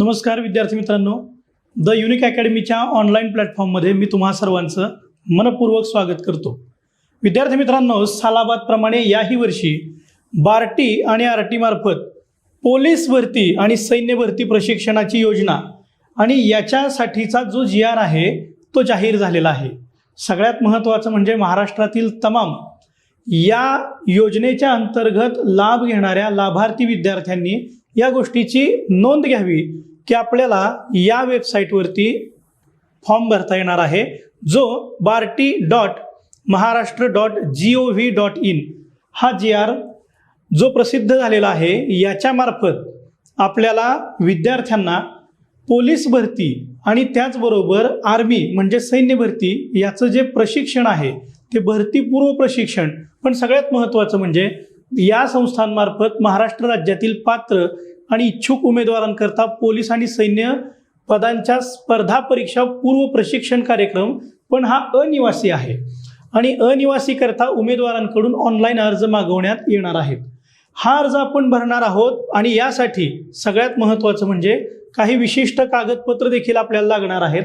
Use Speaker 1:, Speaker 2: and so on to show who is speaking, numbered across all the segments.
Speaker 1: नमस्कार विद्यार्थी मित्रांनो. द युनिक अकॅडमीच्या ऑनलाईन प्लॅटफॉर्ममध्ये मी तुम्हा सर्वांचं मनपूर्वक स्वागत करतो. विद्यार्थी मित्रांनो सालाबादप्रमाणे याही वर्षी बार्टी आणि आर टी मार्फत पोलीस भरती आणि सैन्य भरती प्रशिक्षणाची योजना आणि याच्यासाठीचा जो जी आर आहे तो जाहीर झालेला आहे. सगळ्यात महत्त्वाचं म्हणजे महाराष्ट्रातील तमाम या योजनेच्या अंतर्गत लाभ घेणाऱ्या लाभार्थी विद्यार्थ्यांनी या गोष्टीची नोंद घ्यावी. की आपल्याला या वेबसाईटवरती फॉर्म भरता येणार आहे जो Barti dot Maharashtra dot G O V dot in हा जी आर जो प्रसिद्ध झालेला आहे याच्यामार्फत आपल्याला विद्यार्थ्यांना पोलीस भरती आणि त्याचबरोबर आर्मी म्हणजे सैन्य भरती याचं जे प्रशिक्षण आहे ते भरतीपूर्व प्रशिक्षण पण सगळ्यात महत्त्वाचं म्हणजे या संस्थांमार्फत महाराष्ट्र राज्यातील पात्र आणि इच्छुक उमेदवारांकरता पोलीस आणि सैन्य पदांच्या स्पर्धा परीक्षा पूर्व प्रशिक्षण कार्यक्रम पण हा अनिवासी आहे. आणि अनिवासी करता उमेदवारांकडून ऑनलाईन अर्ज मागवण्यात येणार आहेत. हा अर्ज आपण भरणार आहोत आणि यासाठी सगळ्यात महत्त्वाचं म्हणजे काही विशिष्ट कागदपत्र देखील आपल्याला लागणार आहेत.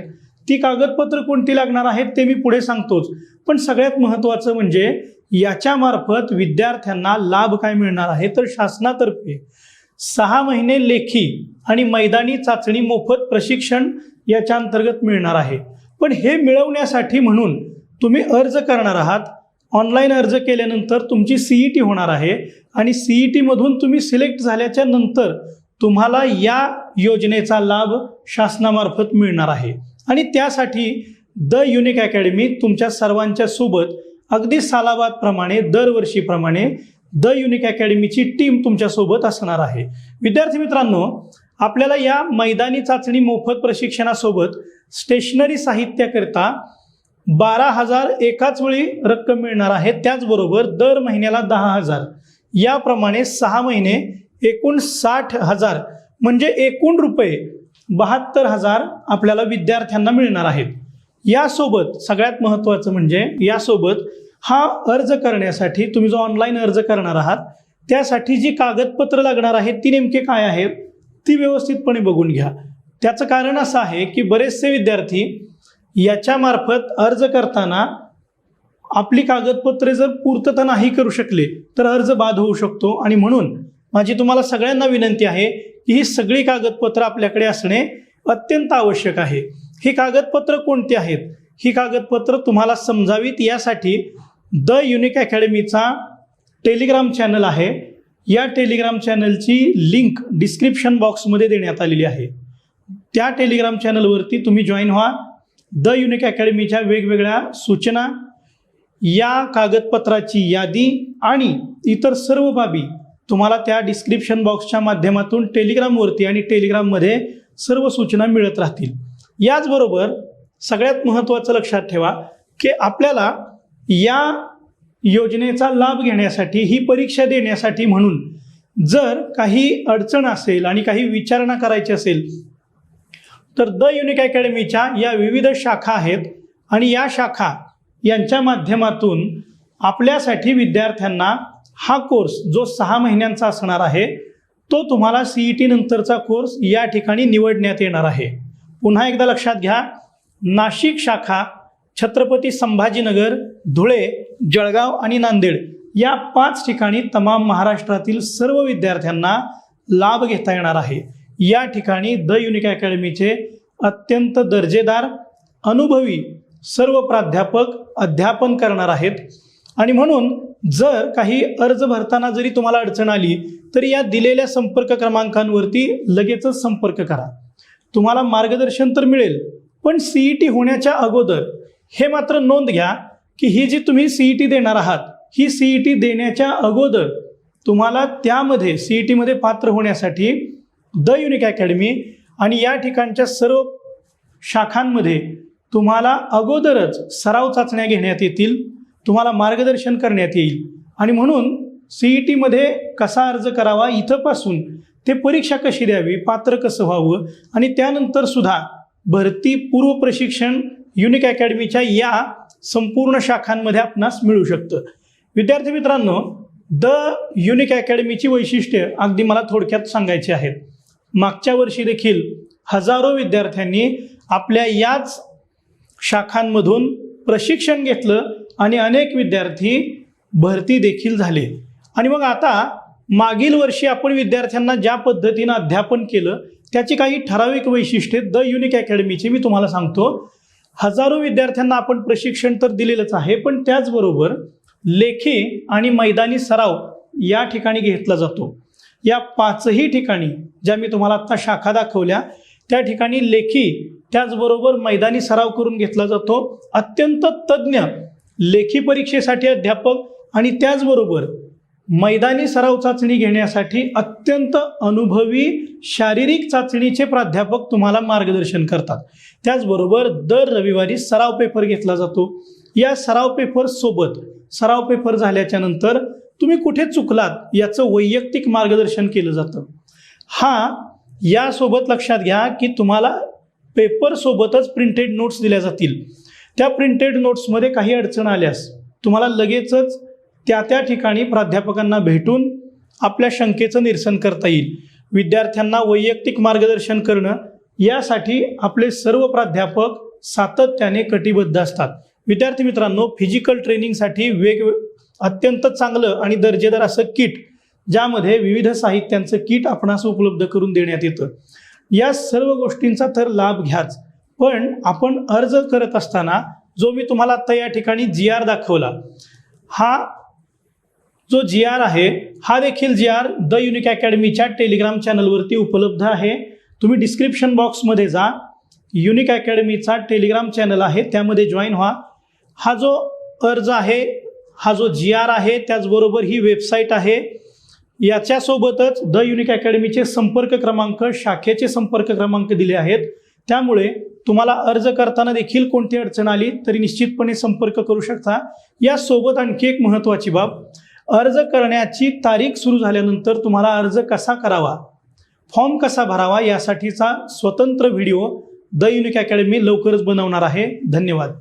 Speaker 1: ती कागदपत्र कोणती लागणार आहेत ते मी पुढे सांगतोच. पण सगळ्यात महत्त्वाचं म्हणजे याच्यामार्फत विद्यार्थ्यांना लाभ काय मिळणार आहे तर शासनातर्फे सहा महिने लेखी आणि मैदानी चाचणी मोफत प्रशिक्षण याच्या अंतर्गत मिळणार आहे. पण हे मिळवण्यासाठी म्हणून तुम्ही अर्ज करणार आहात. ऑनलाईन अर्ज केल्यानंतर तुमची सीई टी होणार आहे आणि सीई टीमधून तुम्ही सिलेक्ट झाल्याच्यानंतर तुम्हाला या योजनेचा लाभ शासनामार्फत मिळणार आहे. आणि त्यासाठी द युनिक अकॅडमी तुमच्या सर्वांच्या सोबत अगदी सालाबादप्रमाणे दरवर्षीप्रमाणे द युनिक अकॅडमीची टीम तुमच्यासोबत असणार आहे. विद्यार्थी मित्रांनो आपल्याला या मैदानी चाचणी मोफत प्रशिक्षणासोबत स्टेशनरी साहित्याकरिता बारा हजार एकाच वेळी रक्कम मिळणार आहे. त्याचबरोबर दर महिन्याला दहा हजार. याप्रमाणे सहा महिने एकूण साठ हजार म्हणजे एकूण रुपये बहात्तर हजार आपल्याला विद्यार्थ्यांना मिळणार आहेत. यासोबत सगळ्यात महत्त्वाचं म्हणजे यासोबत हा अर्ज करण्यासाठी तुम्ही जो ऑनलाईन अर्ज करणार आहात त्यासाठी जी कागदपत्र लागणार आहेत ती नेमके काय आहेत ती व्यवस्थितपणे बघून घ्या. त्याचं कारण असं आहे की बरेचसे विद्यार्थी याच्यामार्फत अर्ज करताना आपली कागदपत्रे जर पूर्तता नाही करू शकले तर अर्ज बाद होऊ शकतो. आणि म्हणून माझी तुम्हाला सगळ्यांना विनंती आहे की ही सगळी कागदपत्र आपल्याकडे असणे अत्यंत आवश्यक आहे. ही कागदपत्र कोणती आहेत? ही कागदपत्र तुम्हाला समजावीत यासाठी द युनिक अकॅडमीचा टेलिग्राम चॅनल आहे. या टेलिग्राम चॅनलची लिंक डिस्क्रिप्शन बॉक्समध्ये देण्यात आलेली आहे. त्या टेलिग्राम चॅनलवरती तुम्ही जॉईन व्हा. द युनिक अकॅडमीच्या वेगवेगळ्या सूचना या कागदपत्राची यादी आणि इतर सर्व बाबी तुम्हाला त्या डिस्क्रिप्शन बॉक्सच्या माध्यमातून टेलिग्रामवरती आणि टेलिग्राममध्ये सर्व सूचना मिळत राहतील. याचबरोबर सगळ्यात महत्त्वाचं लक्षात ठेवा की आपल्याला या योजनेचा लाभ घेण्यासाठी ही परीक्षा देण्यासाठी म्हणून जर काही अडचण असेल आणि काही विचारणा करायची असेल तर द युनिक अकॅडमीच्या या विविध शाखा आहेत आणि या शाखा यांच्या माध्यमातून आपल्यासाठी विद्यार्थ्यांना हा कोर्स जो सहा महिन्यांचा असणार आहे तो तुम्हाला सी ई टी नंतरचा कोर्स या ठिकाणी निवडण्यात येणार आहे. पुन्हा एकदा लक्षात घ्या नाशिक शाखा छत्रपती संभाजीनगर धुळे जळगाव आणि नांदेड या पाच ठिकाणी तमाम महाराष्ट्रातील सर्व विद्यार्थ्यांना लाभ घेता येणार आहे. या ठिकाणी द युनिक अकॅडमीचे अत्यंत दर्जेदार अनुभवी सर्व प्राध्यापक अध्यापन करणार आहेत. आणि म्हणून जर काही अर्ज भरताना जरी तुम्हाला अडचण आली तरी या दिलेल्या संपर्क क्रमांकांवरती लगेचच संपर्क करा. तुम्हाला मार्गदर्शन तर मिळेल पण सी ई टी होण्याच्या अगोदर हे मात्र नोंद घ्या की ही जी तुम्ही सी ई टी देणार आहात ही सी ई टी देण्याच्या अगोदर तुम्हाला त्यामध्ये सी ई टीमध्ये पात्र होण्यासाठी द युनिक अकॅडमी आणि या ठिकाणच्या सर्व शाखांमध्ये तुम्हाला अगोदरच सराव चाचण्या घेण्यात येतील तुम्हाला मार्गदर्शन करण्यात येईल आणि म्हणून सी ई टीमध्ये कसा अर्ज करावा इथंपासून ते परीक्षा कशी द्यावी पात्र कसं व्हावं आणि त्यानंतर सुद्धा भरती पूर्व प्रशिक्षण युनिक अकॅडमीच्या या संपूर्ण शाखांमध्ये आपणास मिळू शकतं. विद्यार्थी मित्रांनो द युनिक अकॅडमीची वैशिष्ट्ये अगदी मला थोडक्यात सांगायची आहेत. मागच्या वर्षी देखील हजारो विद्यार्थ्यांनी आपल्या याच शाखांमधून प्रशिक्षण घेतलं आणि अनेक विद्यार्थी भरती देखील झाले. आणि मग आता मागील वर्षी आपण विद्यार्थ्यांना ज्या पद्धतीनं अध्यापन केलं त्याची काही ठराविक वैशिष्ट्ये द युनिक अकॅडमीची मी तुम्हाला सांगतो. हजारो विद्यार्थ्यांना आपण प्रशिक्षण तर दिलेलंच आहे पण त्याचबरोबर लेखी आणि मैदानी सराव या ठिकाणी घेतला जातो. या पाचही ठिकाणी ज्या मी तुम्हाला आत्ता शाखा दाखवल्या त्या ठिकाणी लेखी त्याचबरोबर मैदानी सराव करून घेतला जातो. अत्यंत तज्ज्ञ लेखी परीक्षेसाठी अध्यापक आणि त्याचबरोबर मैदानी सराव चाचणी घेण्यासाठी अत्यंत अनुभवी शारीरिक चाचणीचे प्राध्यापक तुम्हाला मार्गदर्शन करतात. त्याचबरोबर दर रविवारी सराव पेपर घेतला जातो. या सराव पेपर सोबत सराव पेपर झाल्याच्यानंतर तुम्ही कुठे चुकलात याचं वैयक्तिक मार्गदर्शन केलं जातं. हा यासोबत लक्षात घ्या की तुम्हाला पेपरसोबतच प्रिंटेड नोट्स दिल्या जातील. त्या प्रिंटेड नोट्समध्ये काही अडचण आल्यास तुम्हाला लगेचच त्या त्या ठिकाणी प्राध्यापकांना भेटून आपल्या शंकेचं निरसन करता येईल. विद्यार्थ्यांना वैयक्तिक मार्गदर्शन करणं यासाठी आपले सर्व प्राध्यापक सातत्याने कटिबद्ध असतात. विद्यार्थी मित्रांनो फिजिकल ट्रेनिंगसाठी वेग अत्यंत चांगलं आणि दर्जेदार असं किट ज्यामध्ये विविध साहित्यांचं किट आपणास उपलब्ध करून देण्यात येतं. या सर्व गोष्टींचा तर लाभ घ्याच. पण आपण अर्ज करत असताना जो मी तुम्हाला आत्ता या ठिकाणी जी आर दाखवला हा जो जी आर आहे हा देखील जी आर द युनिक अकॅडमीच्या टेलिग्राम चॅनलवरती उपलब्ध आहे. तुम्ही डिस्क्रिप्शन बॉक्समध्ये जा. युनिक अकॅडमीचा टेलिग्राम चॅनल आहे त्यामध्ये जॉईन व्हा. हा जो अर्ज आहे हा जो जी आर आहे त्याचबरोबर ही वेबसाईट आहे. याच्यासोबतच द युनिक अकॅडमीचे संपर्क क्रमांक शाखेचे संपर्क क्रमांक दिले आहेत. त्यामुळे तुम्हाला अर्ज करताना देखील कोणती अडचण आली तरी निश्चितपणे संपर्क करू शकता. यासोबत आणखी एक महत्त्वाची बाब अर्ज करण्याची तारीख सुरू झाल्यानंतर तुम्हाला अर्ज कसा करावा? फॉर्म कसा भरावा? यासाठीचा स्वतंत्र व्हिडिओ द युनिक अकॅडमी लवकरच बनवणार आहे. धन्यवाद.